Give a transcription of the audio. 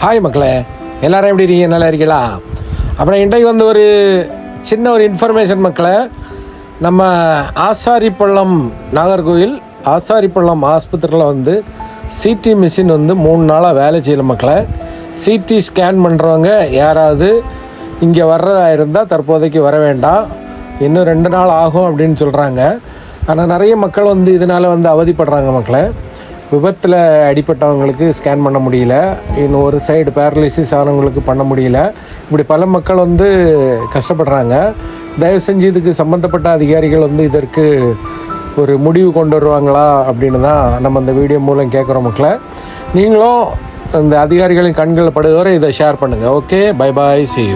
Hi மக்களே. எல்லாரும் எப்படி இருக்கீங்க? நல்லா இருக்கீங்களா? அப்புறம் இன்றைக்கு வந்து ஒரு சின்ன ஒரு இன்ஃபர்மேஷன் மக்களை. நம்ம ஆசாரிப்பள்ளம் நாகர்கோவில் ஆசாரிப்பள்ளம் ஆஸ்பத்திரியில் வந்து சிடி மிஷின் வந்து மூணு நாளாக வேலை செய்யல மக்களை. சிடி ஸ்கேன் பண்ணுறவங்க யாராவது இங்கே வர்றதா இருந்தால் தற்போதைக்கு வர வேண்டாம். இன்னும் ரெண்டு நாள் ஆகும் அப்படின்னு சொல்கிறாங்க ஆனால் நிறைய மக்கள் வந்து இதனால் வந்து அவதிப்படுறாங்க மக்களை. விபத்தில் அடிப்பட்டவங்களுக்கு ஸ்கேன் பண்ண முடியல. இன்னும் ஒரு சைடு பேரலிசிஸ் ஆனவங்களுக்கு பண்ண முடியல. இப்படி பல மக்கள் வந்து கஷ்டப்படுறாங்க. தயவு செஞ்சு இதுக்கு சம்மந்தப்பட்ட அதிகாரிகள் வந்து இதற்கு ஒரு முடிவு கொண்டு வருவாங்களா அப்படின்னு தான் நம்ம இந்த வீடியோ மூலம் கேட்குறோம் மக்களை. நீங்களும் இந்த அதிகாரிகளின் கண்களில் படுகிற இதை ஷேர் பண்ணுங்கள் ஓகே பை பாய் சி